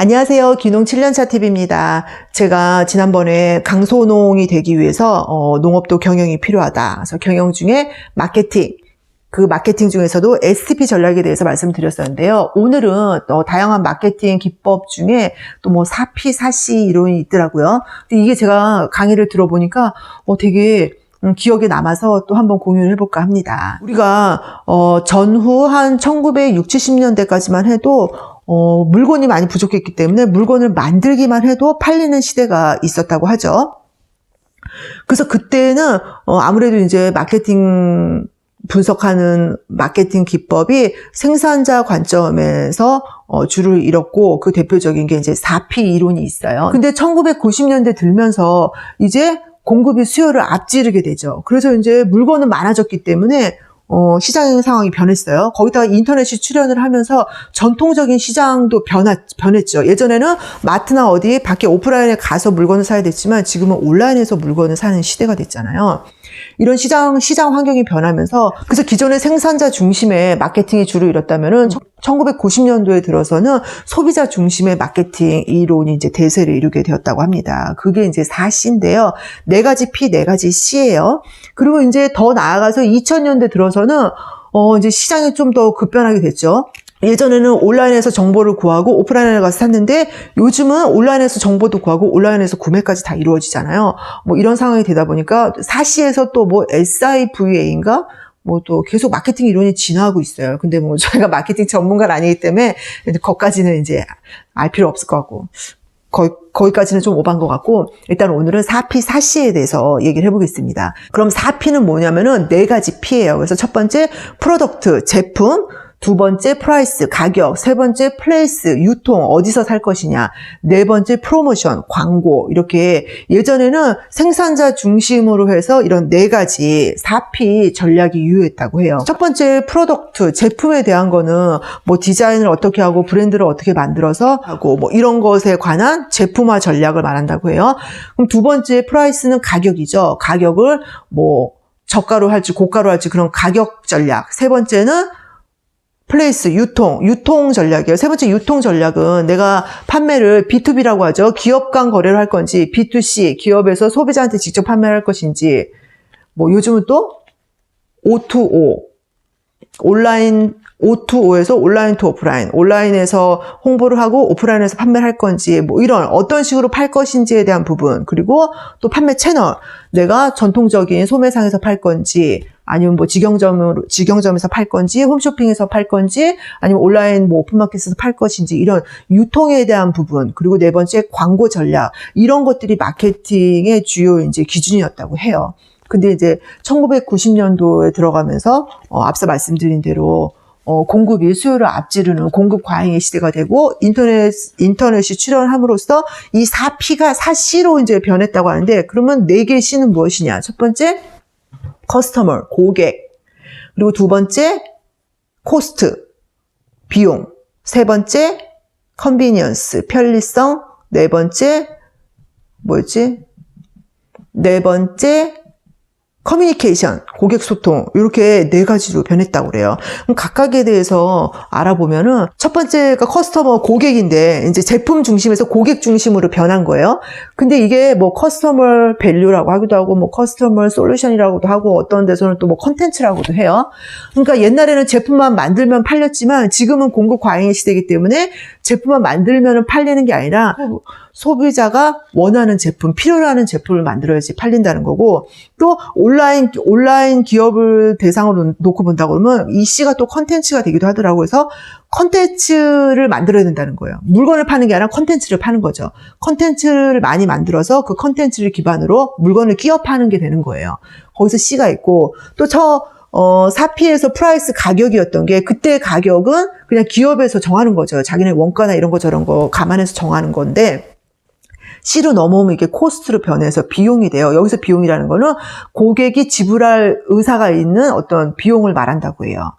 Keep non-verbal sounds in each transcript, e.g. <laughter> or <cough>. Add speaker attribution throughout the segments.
Speaker 1: 안녕하세요. 귀농 7년차 TV입니다. 제가 지난번에 강소농이 되기 위해서 어, 농업도 경영이 필요하다. 그래서 경영 중에 마케팅, 그 마케팅 중에서도 STP 전략에 대해서 말씀드렸었는데요. 오늘은 어, 다양한 마케팅 기법 중에 또 뭐 4P, 4C 이론이 있더라고요. 근데 이게 제가 강의를 들어보니까 어, 되게 음, 기억에 남아서 또 한번 공유를 해볼까 합니다. 우리가 어, 전후 한 1960, 70년대까지만 해도 어, 물건이 많이 부족했기 때문에 물건을 만들기만 해도 팔리는 시대가 있었다고 하죠. 그래서 그때는 어, 아무래도 이제 마케팅 분석하는 마케팅 기법이 생산자 관점에서 어, 줄을 잃었고 그 대표적인 게 이제 4P 이론이 있어요. 근데 1990년대 들면서 이제 공급이 수요를 앞지르게 되죠. 그래서 이제 물건은 많아졌기 때문에 어, 시장 상황이 변했어요. 거기다가 인터넷이 출현을 하면서 전통적인 시장도 변하, 변했죠. 예전에는 마트나 어디 밖에 오프라인에 가서 물건을 사야 됐지만 지금은 온라인에서 물건을 사는 시대가 됐잖아요. 이런 시장, 시장 환경이 변하면서 그래서 기존의 생산자 중심의 마케팅이 주를 이뤘다면은 1990년도에 들어서는 소비자 중심의 마케팅 이론이 이제 대세를 이루게 되었다고 합니다. 그게 이제 4C인데요. 네 가지 P, 네 가지 C예요. 그리고 이제 더 나아가서 2000년대 들어서는 어, 이제 시장이 좀 더 급변하게 됐죠. 예전에는 온라인에서 정보를 구하고 오프라인에 가서 샀는데 요즘은 온라인에서 정보도 구하고 온라인에서 구매까지 다 이루어지잖아요. 뭐 이런 상황이 되다 보니까 사시에서 또 뭐 SIVA인가 뭐 또 계속 마케팅 이론이 진화하고 있어요. 근데 뭐 <laughs> 저희가 마케팅 전문가는 아니기 때문에 거기까지는 이제 알 필요 없을 것 같고 거기, 거기까지는 좀 오반 것 같고, 일단 오늘은 4P, 4C에 대해서 얘기를 해보겠습니다. 그럼 4P는 뭐냐면은 네 가지 P예요. 그래서 첫 번째, 프로덕트, 제품, 두 번째 프라이스, 가격, 세 번째 플레이스, 유통, 어디서 살 것이냐, 네 번째 프로모션, 광고, 이렇게 예전에는 생산자 중심으로 해서 이런 네 가지 4P 전략이 유효했다고 해요. 첫 번째 프로덕트, 제품에 대한 거는 뭐 디자인을 어떻게 하고 브랜드를 어떻게 만들어서 하고 뭐 이런 것에 관한 제품화 전략을 말한다고 해요. 그럼 두 번째 프라이스는 가격이죠. 가격을 뭐 저가로 할지 고가로 할지 그런 가격 전략. 세 번째는 플레이스, 유통, 유통 전략이에요. 세 번째 유통 전략은 내가 판매를 B2B라고 하죠. 기업 간 거래를 할 건지, B2C, 기업에서 소비자한테 직접 판매를 할 것인지, 뭐 요즘은 또 O2O, 온라인, O2O에서 온라인 투 오프라인, 온라인에서 홍보를 하고 오프라인에서 판매를 할 건지, 뭐 이런 어떤 식으로 팔 것인지에 대한 부분, 그리고 또 판매 채널, 내가 전통적인 소매상에서 팔 건지, 아니면 뭐 직영점으로 직영점에서 팔 건지 홈쇼핑에서 팔 건지 아니면 온라인 뭐 오픈마켓에서 팔 것인지 이런 유통에 대한 부분 그리고 네 번째 광고 전략 이런 것들이 마케팅의 주요 이제 기준이었다고 해요. 근데 이제 1990년도에 들어가면서 어, 앞서 말씀드린 대로 어, 공급이 수요를 앞지르는 공급 과잉의 시대가 되고 인터넷 인터넷이 출현함으로써 이 4P가 4C로 이제 변했다고 하는데 그러면 네 개의 C는 무엇이냐? 첫 번째 커스터머, 고객. 그리고 두 번째, 코스트, 비용. 세 번째, 컨비니언스, 편리성. 네 번째, 뭐였지? 네 번째, 커뮤니케이션, 고객 소통 이렇게 네 가지로 변했다고 그래요. 그럼 각각에 대해서 알아보면은 첫 번째가 커스터머 고객인데 이제 제품 중심에서 고객 중심으로 변한 거예요. 근데 이게 뭐 커스터머 밸류라고 하기도 하고 뭐 커스터머 솔루션이라고도 하고 어떤 데서는 또 뭐 컨텐츠라고도 해요. 그러니까 옛날에는 제품만 만들면 팔렸지만 지금은 공급 과잉의 시대이기 때문에 제품만 만들면 팔리는 게 아니라 소비자가 원하는 제품, 필요로 하는 제품을 만들어야지 팔린다는 거고, 또 온라인, 온라인 기업을 대상으로 놓고 본다고 그러면 이 씨가 또 컨텐츠가 되기도 하더라고요. 그래서 컨텐츠를 만들어야 된다는 거예요. 물건을 파는 게 아니라 컨텐츠를 파는 거죠. 컨텐츠를 많이 만들어서 그 컨텐츠를 기반으로 물건을 끼어 파는 게 되는 거예요. 거기서 C가 있고, 또 저, 어, 사피에서 프라이스 가격이었던 게 그때 가격은 그냥 기업에서 정하는 거죠. 자기네 원가나 이런 거 저런 거 감안해서 정하는 건데 C로 넘어오면 이게 코스트로 변해서 비용이 돼요. 여기서 비용이라는 거는 고객이 지불할 의사가 있는 어떤 비용을 말한다고 해요.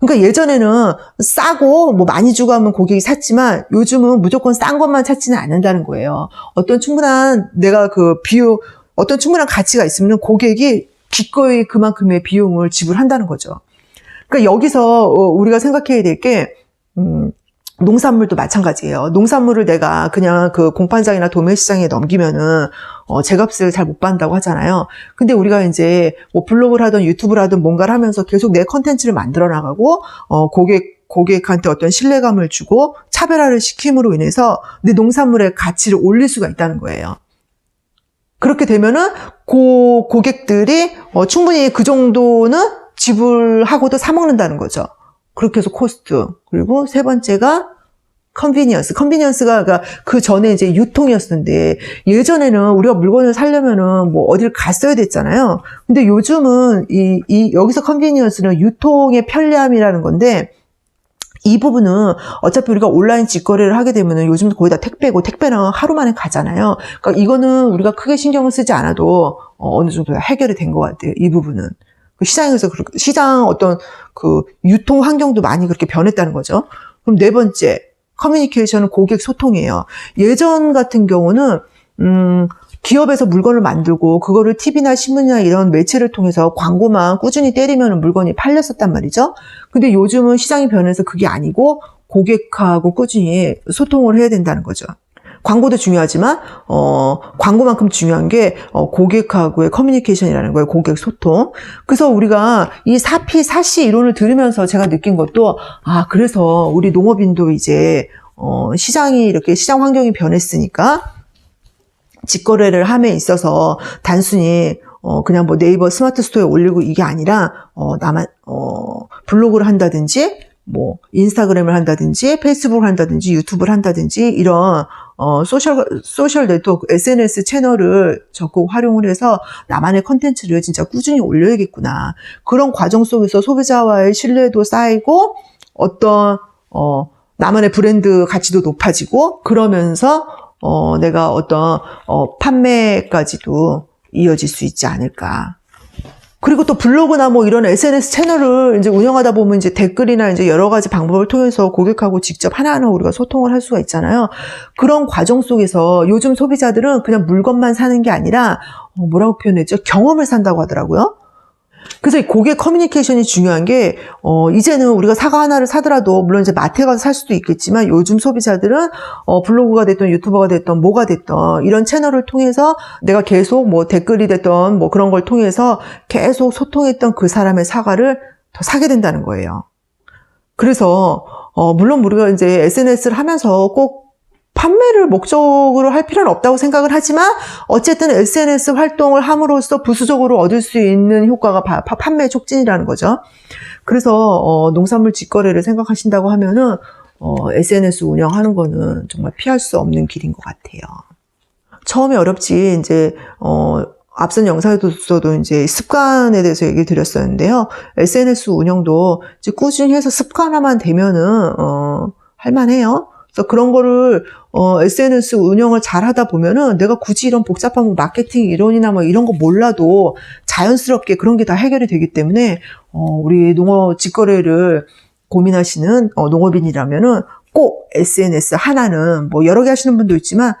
Speaker 1: 그러니까 예전에는 싸고 뭐 많이 주고 하면 고객이 샀지만 요즘은 무조건 싼 것만 찾지는 않는다는 거예요. 어떤 충분한 내가 그 비용 어떤 충분한 가치가 있으면 고객이 기꺼이 그만큼의 비용을 지불한다는 거죠. 그러니까 여기서 어, 우리가 생각해야 될 게, 음, 농산물도 마찬가지예요. 농산물을 내가 그냥 그 공판장이나 도매시장에 넘기면은 어, 제 값을 잘 못 받는다고 하잖아요. 근데 우리가 이제 뭐 블로그를 하든 유튜브를 하든 뭔가를 하면서 계속 내 컨텐츠를 만들어 나가고 어, 고객 고객한테 어떤 신뢰감을 주고 차별화를 시킴으로 인해서 내 농산물의 가치를 올릴 수가 있다는 거예요. 그렇게 되면은 고 고객들이 어, 충분히 그 정도는 지불하고도 사 먹는다는 거죠. 그렇게 해서 코스트 그리고 세 번째가 컨비니언스. 컨비니언스가 그러니까 그 전에 이제 유통이었는데 예전에는 우리가 물건을 사려면은 뭐 어딜 갔어야 됐잖아요. 근데 요즘은 이, 이 여기서 컨비니언스는 유통의 편리함이라는 건데 이 부분은 어차피 우리가 온라인 직거래를 하게 되면은 요즘 거의 다 택배고 택배는 하루 만에 가잖아요. 그러니까 이거는 우리가 크게 신경을 쓰지 않아도 어, 느 정도 해결이 된 것 같아요. 이 부분은. 그 시장에서 시장 어떤 그 유통 환경도 많이 그렇게 변했다는 거죠. 그럼 네 번째 커뮤니케이션은 고객 소통이에요. 예전 같은 경우는 음 기업에서 물건을 만들고 그거를 TV나 신문이나 이런 매체를 통해서 광고만 꾸준히 때리면 물건이 팔렸었단 말이죠. 근데 요즘은 시장이 변해서 그게 아니고 고객하고 꾸준히 소통을 해야 된다는 거죠. 광고도 중요하지만 어 광고만큼 중요한 게 어, 고객하고의 커뮤니케이션이라는 거예요. 고객 소통. 그래서 우리가 이 4P 4C 이론을 들으면서 제가 느낀 것도 아 그래서 우리 농업인도 이제 어 시장이 이렇게 시장 환경이 변했으니까 직거래를 함에 있어서 단순히 어 그냥 뭐 네이버 스마트 스토어에 올리고 이게 아니라 어 나만 어 블로그를 한다든지 뭐 인스타그램을 한다든지 페이스북을 한다든지 유튜브를 한다든지 이런 어 소셜 소셜 네트워크 SNS 채널을 적극 활용을 해서 나만의 컨텐츠를 진짜 꾸준히 올려야겠구나. 그런 과정 속에서 소비자와의 신뢰도 쌓이고 어떤 어 나만의 브랜드 가치도 높아지고 그러면서 어 내가 어떤 어 판매까지도 이어질 수 있지 않을까. 그리고 또 블로그나 뭐 이런 SNS 채널을 이제 운영하다 보면 이제 댓글이나 이제 여러 가지 방법을 통해서 고객하고 직접 하나하나 우리가 소통을 할 수가 있잖아요. 그런 과정 속에서 요즘 소비자들은 그냥 물건만 사는 게 아니라 어, 뭐라고 표현했죠? 경험을 산다고 하더라고요. 그래서 이 고객 커뮤니케이션이 중요한 게, 어, 이제는 우리가 사과 하나를 사더라도, 물론 이제 마트에 가서 살 수도 있겠지만, 요즘 소비자들은, 어, 블로그가 됐던 유튜버가 됐던 뭐가 됐던, 이런 채널을 통해서 내가 계속 뭐 댓글이 됐던 뭐 그런 걸 통해서 계속 소통했던 그 사람의 사과를 더 사게 된다는 거예요. 그래서, 어, 물론 우리가 이제 SNS를 하면서 꼭 판매를 목적으로 할 필요는 없다고 생각을 하지만 어쨌든 SNS 활동을 함으로써 부수적으로 얻을 수 있는 효과가 바- 파- 판매 촉진이라는 거죠. 그래서 어, 농산물 직거래를 생각하신다고 하면은 어, SNS 운영하는 거는 정말 피할 수 없는 길인 것 같아요. 처음에 어렵지 이제 어, 앞선 영상에서도 이제 습관에 대해서 얘기를 드렸었는데요. SNS 운영도 꾸준히 해서 습관화만 되면은 어, 할만해요. 그래서 그런 거를 어, SNS 운영을 잘 하다 보면은 내가 굳이 이런 복잡한 뭐 마케팅 이론이나 뭐 이런 거 몰라도 자연스럽게 그런 게 다 해결이 되기 때문에 어, 우리 농업 직거래를 고민하시는 어, 농업인이라면은 꼭 SNS 하나는 뭐 여러 개 하시는 분도 있지만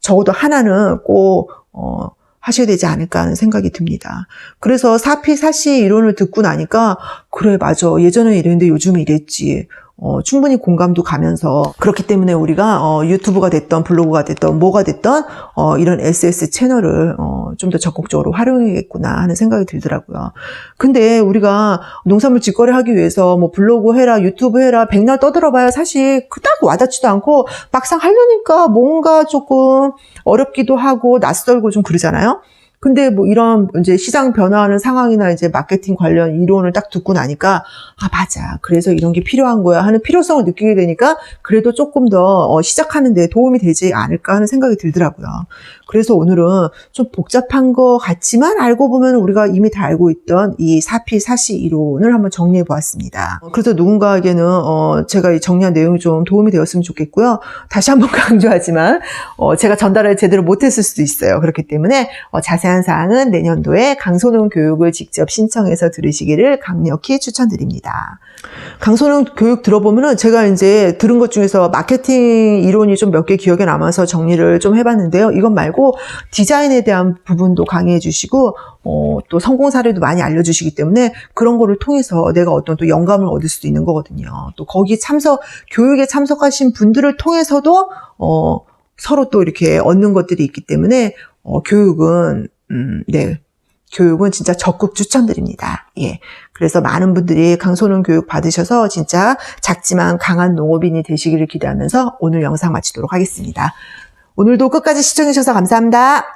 Speaker 1: 적어도 하나는 꼭 어, 하셔야 되지 않을까 하는 생각이 듭니다. 그래서 4P 4C 이론을 듣고 나니까 그래 맞아 예전에 이랬는데 요즘은 이랬지. 어, 충분히 공감도 가면서 그렇기 때문에 우리가 어, 유튜브가 됐던 블로그가 됐던 뭐가 됐던 어, 이런 SS 채널을 어, 좀 더 적극적으로 활용해야겠구나 하는 생각이 들더라고요. 근데 우리가 농산물 직거래 하기 위해서 뭐 블로그 해라 유튜브 해라 백날 떠들어봐야 사실 그닥 와닿지도 않고 막상 하려니까 뭔가 조금 어렵기도 하고 낯설고 좀 그러잖아요. 근데 뭐 이런 이제 시장 변화하는 상황이나 이제 마케팅 관련 이론을 딱 듣고 나니까 아 맞아 그래서 이런 게 필요한 거야 하는 필요성을 느끼게 되니까 그래도 조금 더 어, 시작하는 데 도움이 되지 않을까 하는 생각이 들더라고요. 그래서 오늘은 좀 복잡한 것 같지만 알고 보면 우리가 이미 다 알고 있던 이 4P 4C 이론을 한번 정리해 보았습니다. 그래서 누군가에게는 어, 제가 이 정리한 내용이 좀 도움이 되었으면 좋겠고요. 다시 한번 <laughs> 강조하지만 어, 제가 전달을 제대로 못했을 수도 있어요. 그렇기 때문에 어, 자세한 자세한 사항은 내년도에 강소농 교육을 직접 신청해서 들으시기를 강력히 추천드립니다. 강소농 교육 들어보면은 제가 이제 들은 것 중에서 마케팅 이론이 좀 몇 개 기억에 남아서 정리를 좀 해봤는데요. 이것 말고 디자인에 대한 부분도 강의해 주시고, 어, 또 성공 사례도 많이 알려주시기 때문에 그런 거를 통해서 내가 어떤 또 영감을 얻을 수도 있는 거거든요. 또 거기 참석, 교육에 참석하신 분들을 통해서도, 어, 서로 또 이렇게 얻는 것들이 있기 때문에, 어, 교육은, 음, 네. 교육은 진짜 적극 추천드립니다. 예. 그래서 많은 분들이 강소농 교육 받으셔서 진짜 작지만 강한 농업인이 되시기를 기대하면서 오늘 영상 마치도록 하겠습니다. 오늘도 끝까지 시청해주셔서 감사합니다.